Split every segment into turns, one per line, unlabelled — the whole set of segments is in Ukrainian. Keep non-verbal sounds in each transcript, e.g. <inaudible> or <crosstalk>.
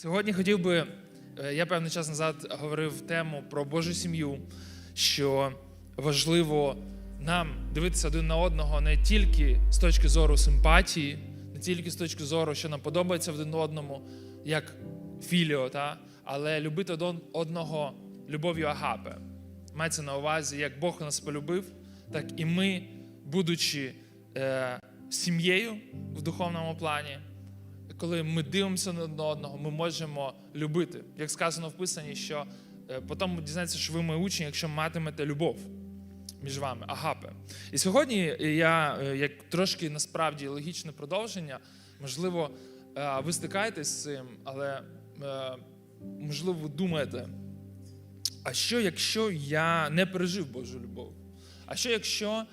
Сьогодні хотів би, е, я певний час назад говорив тему про Божу сім'ю, що важливо нам дивитися один на одного не тільки з точки зору симпатії, не тільки з точки зору, що нам подобається один одному, як філіо, та? але любити одного любов'ю агапе. Мається на увазі, як Бог нас полюбив, так і ми, будучи е, сім'єю в духовному плані, коли ми дивимося на одного, ми можемо любити. Як сказано в Писанні, що е, потім дізнається, що ви мої учні, якщо матимете любов між вами, агапе. І сьогодні я, е, як трошки насправді логічне продовження, можливо, е, ви стикаєтесь з цим, але можливо, ви думаєте, а що, якщо я не пережив Божу любов? А що, якщо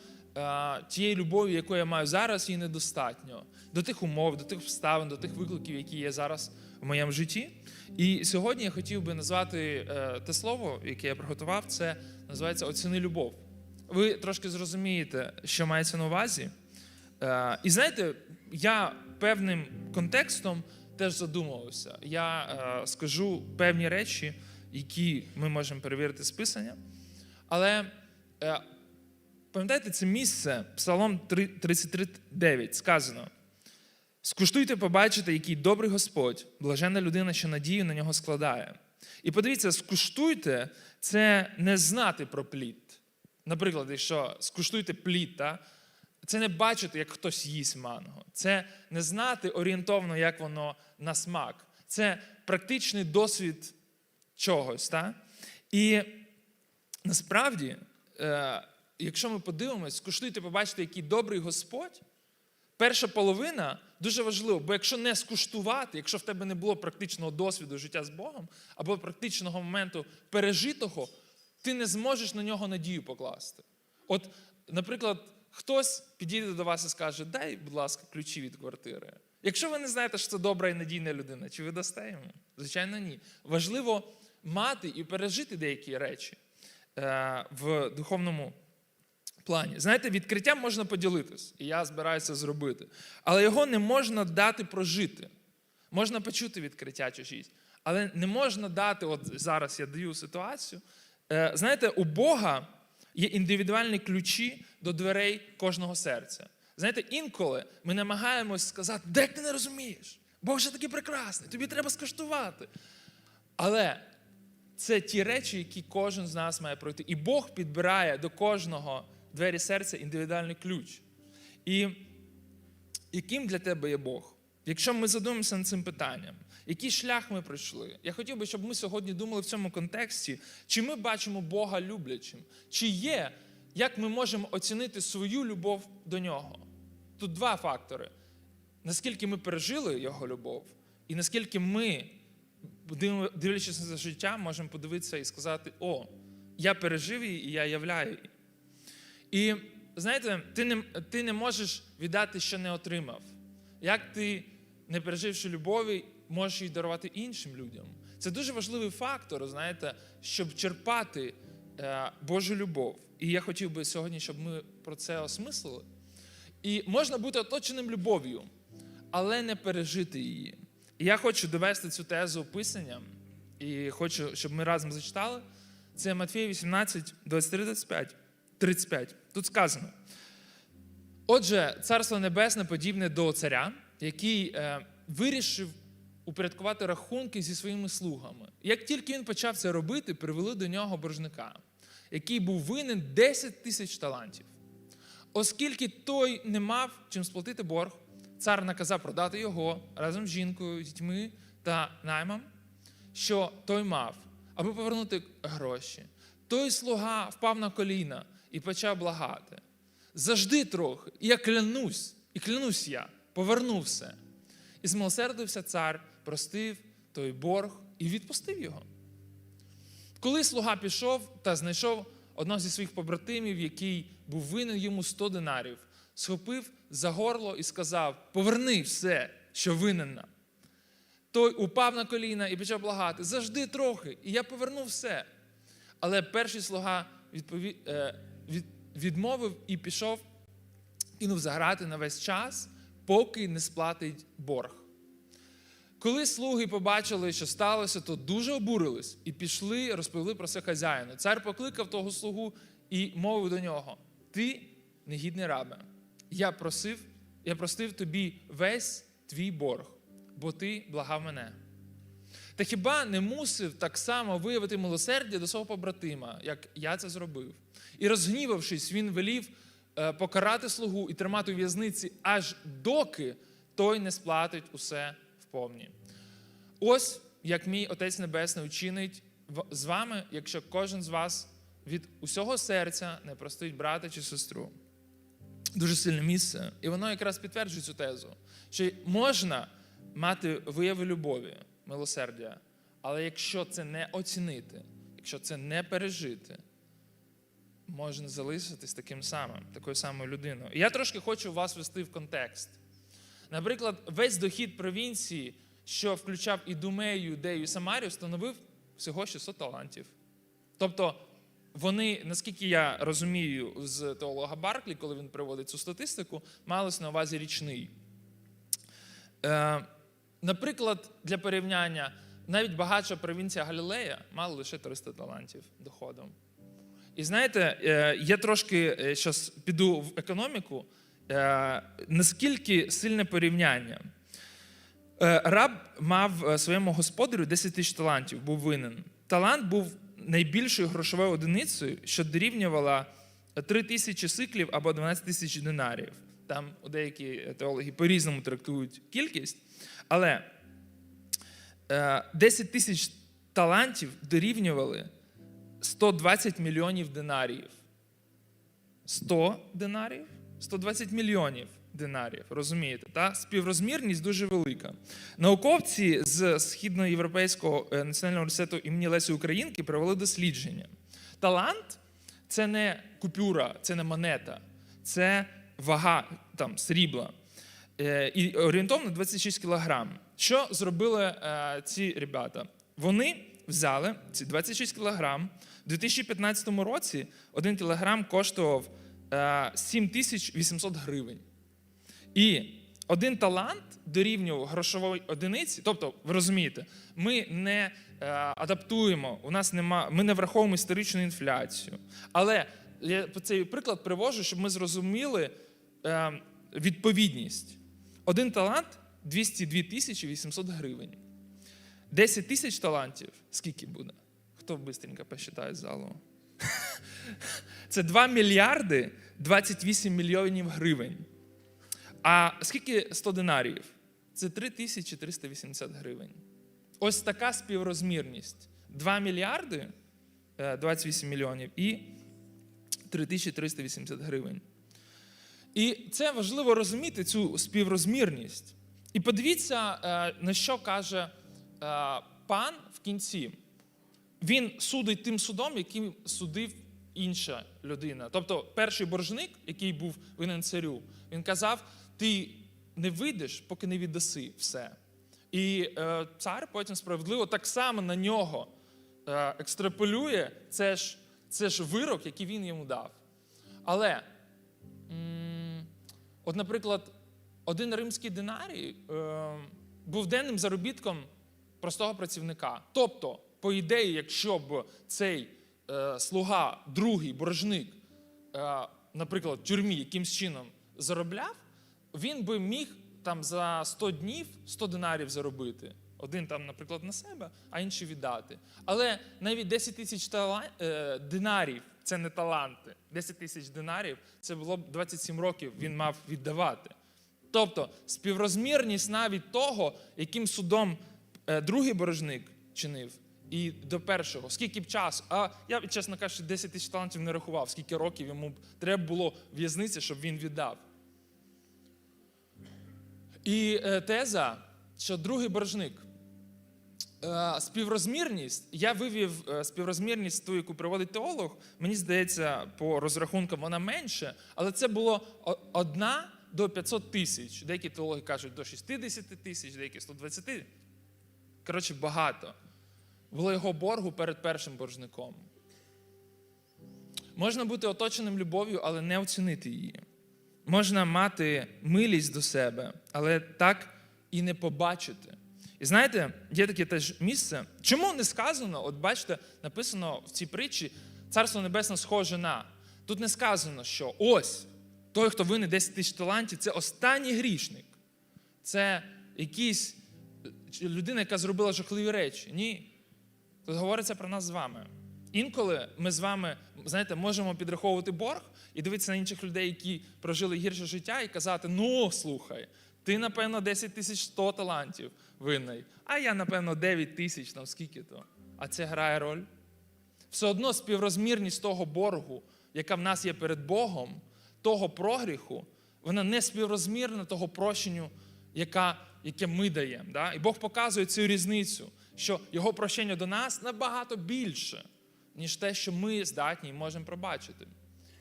тієї любові, яку я маю зараз, її недостатньо до тих умов, до тих обставин, до тих викликів, які є зараз в моєму житті? І сьогодні я хотів би назвати е, те слово, яке я приготував, це називається Оціни любов. Ви трошки зрозумієте, що мається на увазі. Е, і знаєте, я певним контекстом теж задумувався. Я е, скажу певні речі, які ми можемо перевірити з Писання. Але е, пам'ятаєте, це місце, Псалом 33,9 сказано: скуштуйте, побачите, який добрий Господь, блаженна людина, що надію на нього складає. І подивіться, скуштуйте це не знати про плід. Наприклад, якщо скуштуйте плід, та, це не бачити, як хтось їсть манго. Це не знати орієнтовно, як воно на смак. Це практичний досвід чогось. Та? І насправді, е, якщо ми подивимось, скуштуйте, побачите, який добрий Господь, перша половина дуже важлива, бо якщо не скуштувати, якщо в тебе не було практичного досвіду життя з Богом, або практичного моменту пережитого, ти не зможеш на нього надію покласти. От, наприклад, хтось підійде до вас і скаже, дай, будь ласка, ключі від квартири. Якщо ви не знаєте, що це добра і надійна людина, чи ви дасте йому? Звичайно, ні. Важливо мати і пережити деякі речі е, в духовному плані. Знаєте, відкриттям можна поділитись, і я збираюся зробити. Але його не можна дати прожити. Можна почути відкриття чужість, але не можна дати, от зараз я даю ситуацію. Е, Знаєте, у Бога є індивідуальні ключі до дверей кожного серця. Знаєте, інколи ми намагаємось сказати, де ти не розумієш? Бог же такий прекрасний, тобі треба скуштувати. Але це ті речі, які кожен з нас має пройти. І Бог підбирає до кожного двері серця індивідуальний ключ. І яким для тебе є Бог? Якщо ми задумаємося над цим питанням, який шлях ми пройшли? Я хотів би, щоб ми сьогодні думали в цьому контексті, чи ми бачимо Бога люблячим, чи є, як ми можемо оцінити свою любов до нього. Тут два фактори: наскільки ми пережили Його любов, і наскільки ми, дивлячись на життя, можемо подивитися і сказати: О, я пережив її і я являю її. І знаєте, ти не, ти не можеш віддати, що не отримав. Як ти, не переживши любові, можеш її дарувати іншим людям? Це дуже важливий фактор, знаєте, щоб черпати е, Божу любов. І я хотів би сьогодні, щоб ми про це осмислили. І можна бути оточеним любов'ю, але не пережити її. І я хочу довести цю тезу описанням, і хочу, щоб ми разом зачитали. Це Матфія 18, 23, 25. 35. Тут сказано. Отже, Царство Небесне подібне до царя, який е, вирішив упорядкувати рахунки зі своїми слугами. Як тільки він почав це робити, привели до нього боржника, який був винен 10 тисяч талантів. Оскільки той не мав чим сплатити борг, цар наказав продати його разом з жінкою, дітьми та наймом, що той мав, аби повернути гроші. Той слуга впав на коліна і почав благати. Завжди трохи, і я клянусь, і клянусь я, поверну все. І змилосердився цар, простив той борг і відпустив його. Коли слуга пішов та знайшов одного зі своїх побратимів, який був винен йому 100 динарів, схопив за горло і сказав: Поверни все, що винен нам. Той упав на коліна і почав благати. Завжди трохи, і я поверну все. Але перший слуга відпові... від... відмовив і пішов, кинув заграти на весь час, поки не сплатить борг. Коли слуги побачили, що сталося, то дуже обурились і пішли, розповіли про це хазяїну. Цар покликав того слугу і мовив до нього: Ти негідний рабе. Я просив, я простив тобі весь твій борг, бо ти благав мене. Та хіба не мусив так само виявити милосердя до свого побратима, як я це зробив? І розгнівавшись, він велів е, покарати слугу і тримати у в'язниці, аж доки той не сплатить усе вповні. Ось як мій Отець Небесний учинить з вами, якщо кожен з вас від усього серця не простить брата чи сестру. Дуже сильне місце. І воно якраз підтверджує цю тезу, що можна мати вияви любові, милосердя, але якщо це не оцінити, якщо це не пережити, можна залишитись таким самим, такою самою людиною. І я трошки хочу вас ввести в контекст. Наприклад, весь дохід провінції, що включав Ідумею, Юдею і Самарію, становив всього 600 талантів. Тобто, вони, наскільки я розумію, з теолога Барклі, коли він приводить цю статистику, малось на увазі річний. Е, наприклад, для порівняння, навіть багатша провінція Галілея мала лише 300 талантів доходом. І знаєте, е, я трошки зараз піду в економіку. Е, Наскільки сильне порівняння? Е, Раб мав е, своєму господарю 10 тисяч талантів, був винен. Талант був найбільшою грошовою одиницею, що дорівнювала 3 тисячі сиклів або 12 тисяч динарів. Там деякі теологи по-різному трактують кількість. Але е, 10 тисяч талантів дорівнювали 120 мільйонів динарів. 100 динарів, 120 мільйонів динарів. Розумієте? Та? Співрозмірність дуже велика. Науковці з Східноєвропейського е, національного університету імені Лесі Українки провели дослідження. Талант це не купюра, це не монета, це вага там, срібла. Е, І орієнтовно 26 кілограм. Що зробили е, ці ребята? Вони взяли ці 26 кілограм. У 2015 році один кілограм коштував е, 7800 гривень. І один талант дорівнював грошової одиниці. Тобто, ви розумієте, ми не е, адаптуємо, у нас нема, ми не враховуємо історичну інфляцію. Але я цей приклад привожу, щоб ми зрозуміли е, відповідність. Один талант 202 тисячі 800 гривень. 10 тисяч талантів скільки буде? Хто бистренько посчитає залу? <laughs> Це 2 мільярди 28 мільйонів гривень. А скільки 100 динарів? Це 3380 гривень. Ось така співрозмірність. 2 мільярди е, 28 мільйонів і 3380 гривень. І це важливо розуміти цю співрозмірність. І подивіться, е, на що каже е, пан в кінці. Він судить тим судом, яким судив інша людина. Тобто, перший боржник, який був винен царю, він казав: ти не вийдеш, поки не віддаси все. І е, цар потім справедливо так само на нього е, екстраполює це ж, це ж вирок, який він йому дав. Але, от, наприклад, один римський динарій е, був денним заробітком простого працівника. Тобто, по ідеї, якщо б цей е, слуга, другий боржник, е, наприклад, в тюрмі якимсь чином заробляв, він би міг там за 100 днів 100 динарів заробити. Один там, наприклад, на себе, а інший віддати. Але навіть 10 тисяч е, динарів це не таланти. 10 тисяч динарів це було б 27 років він мав віддавати. Тобто співрозмірність навіть того, яким судом е, другий боржник чинив, і до першого, скільки б часу. А я, чесно кажучи, 10 тисяч талантів не рахував, скільки років йому б треба було в'язниці, щоб він віддав. І е, теза, що другий боржник. Е, співрозмірність, я вивів е, співрозмірність ту, яку приводить теолог. Мені здається, по розрахункам вона менше, але це було одна до 500 тисяч. Деякі теологи кажуть до 60 тисяч, деякі 120. Коротше, багато. Було його боргу перед першим боржником. Можна бути оточеним любов'ю, але не оцінити її. Можна мати милість до себе, але так і не побачити. І знаєте, є таке теж місце. Чому не сказано, от бачите, написано в цій притчі Царство Небесне схоже на. Тут не сказано, що ось той, хто винен 10 тисяч талантів, це останній грішник. Це якийсь людина, яка зробила жахливі речі. Ні. Тут говориться про нас з вами. Інколи ми з вами, знаєте, можемо підраховувати борг і дивитися на інших людей, які прожили гірше життя, і казати: ну, слухай, ти, напевно, 10 тисяч 100 талантів винний, а я, напевно, 9 тисяч, там скільки то. А це грає роль. Все одно співрозмірність того боргу, яка в нас є перед Богом, того прогріху, вона не співрозмірна того прощенню, яка, яке ми даємо. Да? І Бог показує цю різницю, що його прощення до нас набагато більше, ніж те, що ми здатні і можемо пробачити.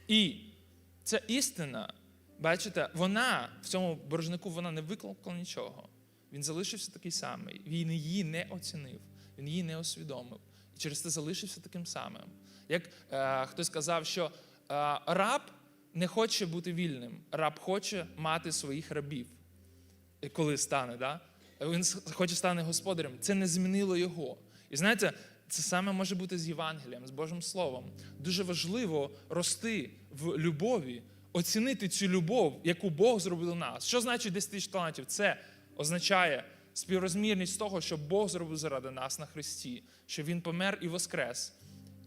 І ця істина, бачите, вона в цьому боржнику вона не викликала нічого. Він залишився такий самий. Він її не оцінив, він її не усвідомив. І через це залишився таким самим. Як е, хтось сказав, що е, раб не хоче бути вільним, раб хоче мати своїх рабів, коли стане. Да? Він хоче стати господарем. Це не змінило його. І знаєте, це саме може бути з Євангелієм, з Божим Словом. Дуже важливо рости в любові, оцінити цю любов, яку Бог зробив до нас. Що значить 10 тисяч талантів? Це означає співрозмірність того, що Бог зробив заради нас на Христі, що Він помер і воскрес.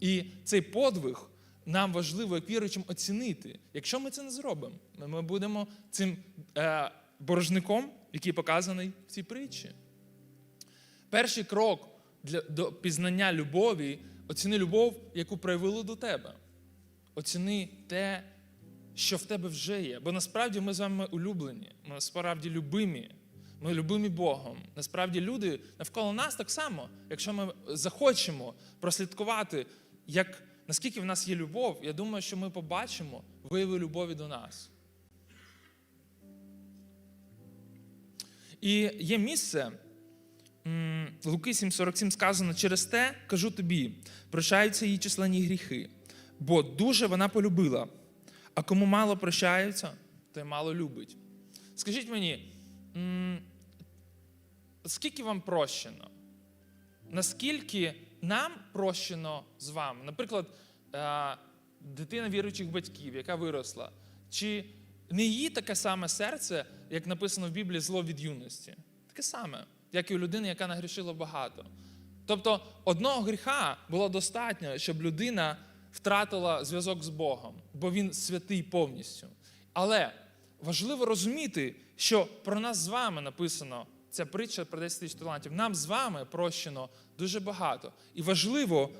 І цей подвиг нам важливо, як віруючим, оцінити. Якщо ми це не зробимо, ми- будемо цим е, боржником, який показаний в цій притчі. Перший крок для, до пізнання любові оціни любов, яку проявили до тебе. Оціни те, що в тебе вже є. Бо насправді ми з вами улюблені, ми насправді любимі. Ми любимі Богом. Насправді люди навколо нас так само, якщо ми захочемо прослідкувати, як, наскільки в нас є любов, я думаю, що ми побачимо вияви любові до нас. І є місце, Луки 7,47 сказано, через те кажу тобі, прощаються її численні гріхи, бо дуже вона полюбила. А кому мало прощаються, той мало любить. Скажіть мені, скільки вам прощено? Наскільки нам прощено з вами? Наприклад, е, дитина віруючих батьків, яка виросла, чи не її таке саме серце, як написано в Біблії, зло від юності? Таке саме, як і у людини, яка нагрішила багато. Тобто одного гріха було достатньо, щоб людина втратила зв'язок з Богом, бо він святий повністю. Але важливо розуміти, що про нас з вами написано ця притча про 10 тисяч талантів. Нам з вами прощено дуже багато. І важливо,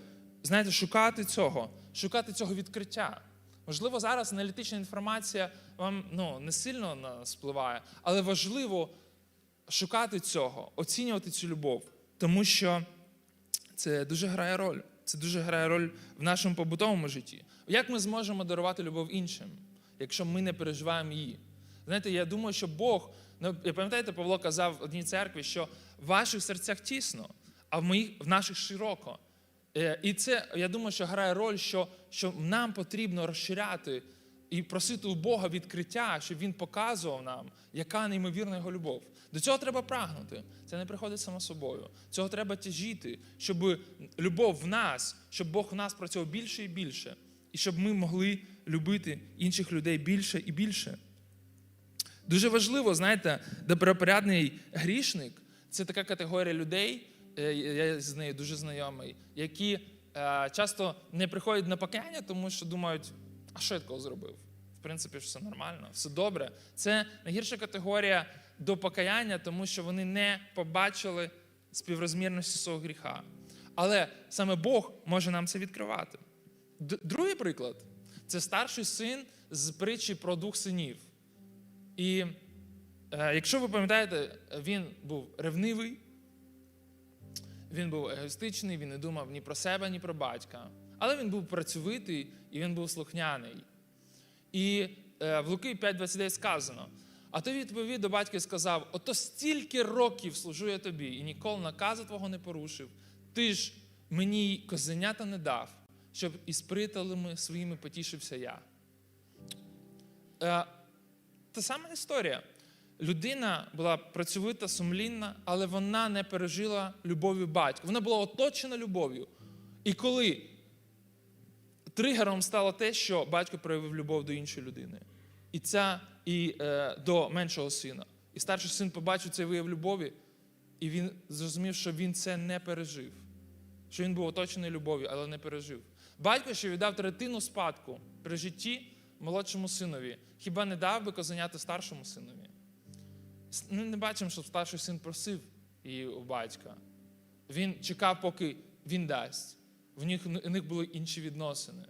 знаєте, шукати цього, шукати цього відкриття. Можливо, зараз аналітична інформація вам ну, не сильно впливає, але важливо шукати цього, оцінювати цю любов, тому що це дуже грає роль. Це дуже грає роль в нашому побутовому житті. Як ми зможемо дарувати любов іншим, якщо ми не переживаємо її? Знаєте, я думаю, що Бог, ну, пам'ятаєте, Павло казав в одній церкві, що в ваших серцях тісно, а в моїх в наших широко. Е, І це, я думаю, що грає роль, що, що нам потрібно розширяти і просити у Бога відкриття, щоб Він показував нам, яка неймовірна його любов. До цього треба прагнути. Це не приходить само собою. Цього треба тяжіти, щоб любов в нас, щоб Бог в нас працював більше і більше, і щоб ми могли любити інших людей більше і більше. Дуже важливо, знаєте, добропорядний грішник це така категорія людей, е, я з нею дуже знайомий, які е, часто не приходять на покаяння, тому що думають, а що я такого зробив? В принципі, все нормально, все добре. Це найгірша категорія до покаяння, тому що вони не побачили співрозмірності свого гріха. Але саме Бог може нам це відкривати. Другий приклад це старший син з притчі про двох синів. І е, якщо ви пам'ятаєте, він був ревнивий, він був егоїстичний, він не думав ні про себе, ні про батька. Але він був працьовитий і він був слухняний. І е, в Луки 5,29 сказано: а той відповів до батька і сказав: Ото стільки років служу я тобі, і ніколи наказу твого не порушив. Ти ж мені козенята не дав, щоб із приятелями своїми потішився я. Е, та сама історія. людина була працьовита, сумлінна, але вона не пережила любові батька. Вона була оточена любов'ю. І коли тригером стало те, що батько проявив любов до іншої людини, і ця і е, до меншого сина. І старший син побачив цей вияв любові, і він зрозумів, що він це не пережив. Що він був оточений любов'ю, але не пережив. Батько ще віддав третину спадку при житті молодшому синові. Хіба не дав би козеняти старшому синові? Ми не бачимо, що старший син просив її у батька. Він чекав, поки він дасть. В них, у них були інші відносини.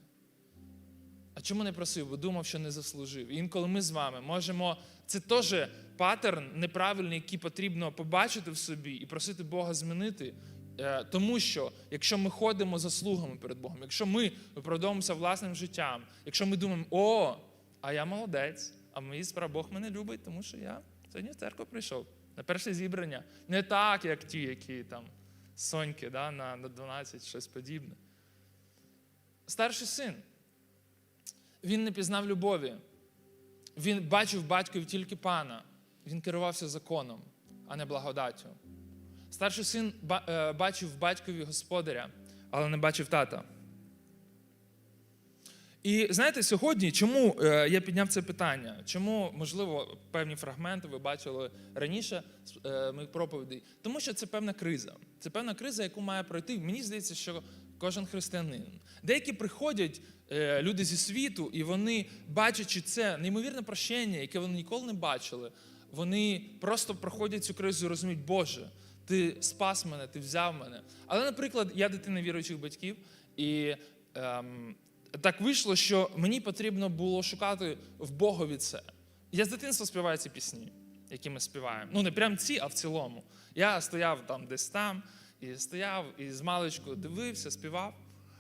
А чому не просив? Бо думав, що не заслужив. І інколи ми з вами можемо. Це теж паттерн неправильний, який потрібно побачити в собі і просити Бога змінити. Е, Тому що якщо ми ходимо заслугами перед Богом, якщо ми виправдовуємося власним життям, якщо ми думаємо, о, а я молодець, а мої справа Бог мене любить, тому що я сьогодні в церкву прийшов на перше зібрання. Не так, як ті, які там соньки да, на на 12, щось подібне. Старший син. Він не пізнав любові. Він бачив батькові тільки пана. Він керувався законом, а не благодаттю. Старший син е, бачив батькові господаря, але не бачив тата. І знаєте, сьогодні, чому е, я підняв це питання? Чому, можливо, певні фрагменти ви бачили раніше е, моїх проповідей? Тому що це певна криза. Це певна криза, яку має пройти. Мені здається, що кожен християнин. Деякі приходять е, люди зі світу, і вони, бачачи це неймовірне прощення, яке вони ніколи не бачили, вони просто проходять цю кризу і розуміють, Боже, ти спас мене, ти взяв мене. Але, наприклад, я дитина віруючих батьків, і ем, так вийшло, що мені потрібно було шукати в Богові це. Я з дитинства співаю ці пісні, які ми співаємо. Ну, не прям ці, а в цілому. Я стояв там десь там, і стояв, і з маличку дивився, співав.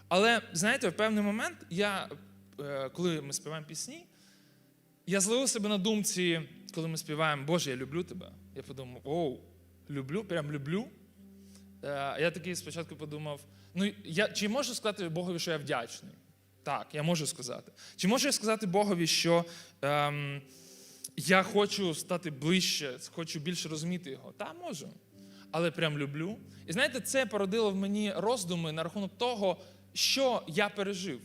Але знаєте, в певний момент я, е, коли ми співаємо пісні, я зловив себе на думці, коли ми співаємо Боже, я люблю тебе. Я подумав, оу, люблю, прям люблю. Е, Я такий спочатку подумав: ну я чи можу сказати Богові, що я вдячний? Так, я можу сказати. Чи можу я сказати Богові, що ем, я хочу стати ближче, хочу більше розуміти його? Так, можу. Але прям люблю. І знаєте, це породило в мені роздуми на рахунок того, що я пережив.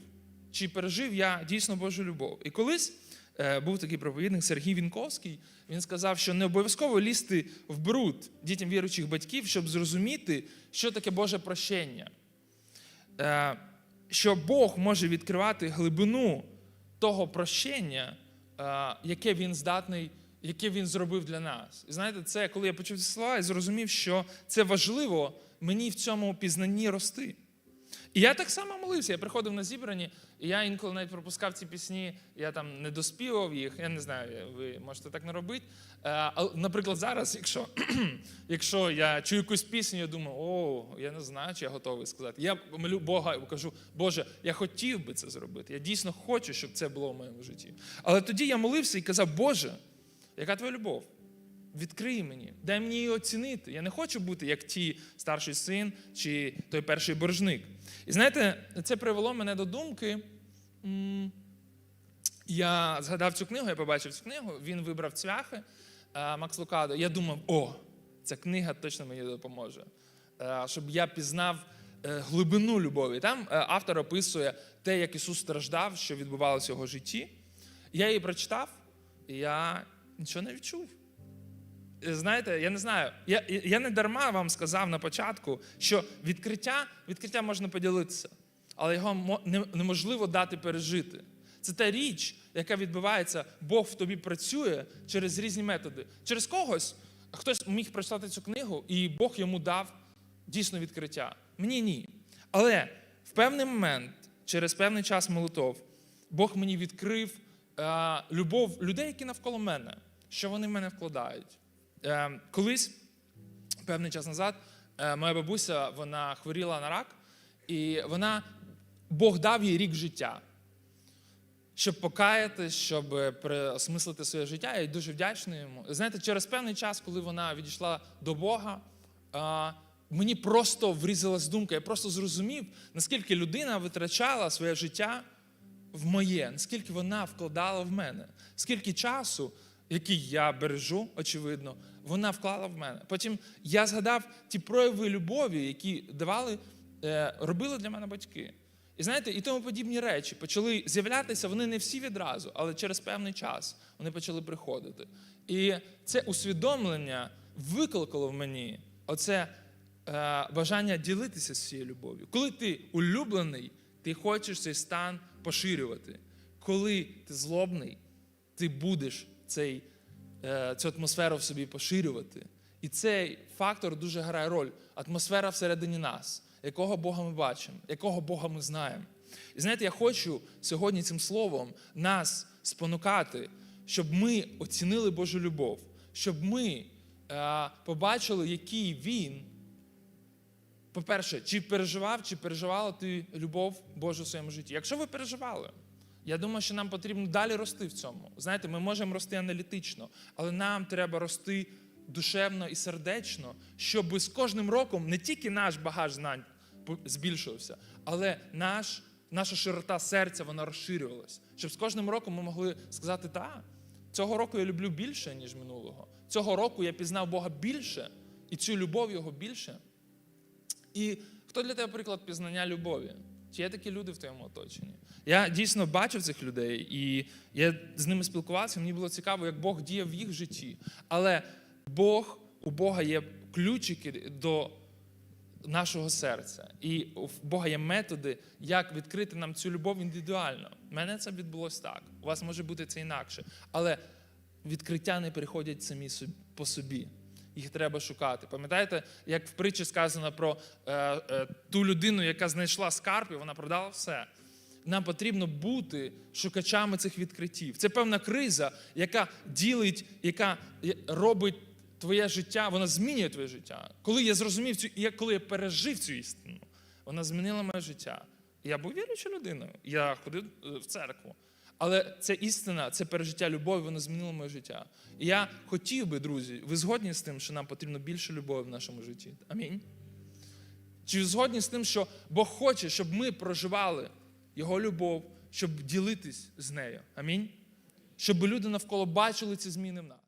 Чи пережив я дійсно Божу любов? І колись е, був такий проповідник Сергій Вінковський. Він сказав, що не обов'язково лізти в бруд дітям віруючих батьків, щоб зрозуміти, що таке Боже прощення. Е, що Бог може відкривати глибину того прощення, е, яке він здатний, яке він зробив для нас. І знаєте, це коли я почув ці слова і зрозумів, що це важливо мені в цьому пізнанні рости. І я так само молився. Я приходив на зібрані, і я інколи навіть пропускав ці пісні, я там не доспівав їх. Я не знаю, ви можете так не робити. Е, Наприклад, зараз, якщо, <clears throat> якщо я чую якусь пісню, я думаю, о, я не знаю, чи я готовий сказати. Я молю Бога і кажу, Боже, я хотів би це зробити. Я дійсно хочу, щоб це було в моєму житті. Але тоді я молився і казав, Боже, яка твоя любов? Відкрий мені, дай мені її оцінити. Я не хочу бути як ті старший син чи той перший боржник. І знаєте, це привело мене до думки. Я згадав цю книгу, я побачив цю книгу, він вибрав цвяхи е, Макс Лукадо. Я думав, о, ця книга точно мені допоможе, Е, щоб я пізнав е, глибину любові. Там автор описує те, як Ісус страждав, що відбувалося в його житті. Я її прочитав, і я нічого не відчув. Знаєте, я не знаю, я, я не дарма вам сказав на початку, що відкриття, відкриття можна поділитися, але його неможливо дати пережити. Це та річ, яка відбувається, Бог в тобі працює через різні методи. Через когось хтось міг прочитати цю книгу, і Бог йому дав дійсно відкриття. Мені ні. Але в певний момент, через певний час молитов, Бог мені відкрив е, любов людей, які навколо мене, що вони в мене вкладають. Е, колись, певний час назад, е, моя бабуся вона хворіла на рак, і вона Бог дав їй рік життя, щоб покаяти, щоб переосмислити своє життя. Я дуже вдячний йому. Знаєте, через певний час, коли вона відійшла до Бога, е, мені просто врізалась думка, я просто зрозумів, наскільки людина витрачала своє життя в моє, наскільки вона вкладала в мене, скільки часу який я бережу, очевидно, вона вклала в мене. Потім я згадав ті прояви любові, які давали, е, робили для мене батьки. І знаєте, і тому подібні речі почали з'являтися, вони не всі відразу, але через певний час вони почали приходити. І це усвідомлення викликало в мені оце е, бажання ділитися з цією любов'ю. Коли ти улюблений, ти хочеш цей стан поширювати. Коли ти злобний, ти будеш цей, е, цю атмосферу в собі поширювати. І цей фактор дуже грає роль. Атмосфера всередині нас, якого Бога ми бачимо, якого Бога ми знаємо. І знаєте, я хочу сьогодні цим словом нас спонукати, щоб ми оцінили Божу любов, щоб ми е, побачили, який він. По-перше, чи переживав, чи переживала ти любов Божу в своєму житті? Якщо ви переживали, я думаю, що нам потрібно далі рости в цьому. Знаєте, ми можемо рости аналітично, але нам треба рости душевно і сердечно, щоб з кожним роком не тільки наш багаж знань збільшувався, але наш, наша широта серця вона розширювалась. Щоб з кожним роком ми могли сказати, та, цього року я люблю більше, ніж минулого. Цього року я пізнав Бога більше, і цю любов його більше. І хто для тебе приклад пізнання любові? Чи є такі люди в твоєму оточенні? Я дійсно бачив цих людей, і я з ними спілкувався. Мені було цікаво, як Бог діє в їх житті. Але Бог, у Бога є ключики до нашого серця. І у Бога є методи, як відкрити нам цю любов індивідуально. У мене це відбулося так. У вас може бути це інакше. Але відкриття не приходять самі по собі. Їх треба шукати. Пам'ятаєте, як в притчі сказано про е, е, ту людину, яка знайшла скарб, і вона продала все. Нам потрібно бути шукачами цих відкриттів. Це певна криза, яка ділить, яка робить твоє життя, вона змінює твоє життя. Коли я зрозумів цю, і коли я пережив цю істину, вона змінила моє життя. Я був віруючою людиною. Я ходив е, в церкву. Але це істина, це пережиття любові, воно змінило моє життя. І я хотів би, друзі, ви згодні з тим, що нам потрібно більше любові в нашому житті? Амінь. Чи згодні з тим, що Бог хоче, щоб ми проживали Його любов, щоб ділитись з нею? Амінь. Щоб люди навколо бачили ці зміни в нас.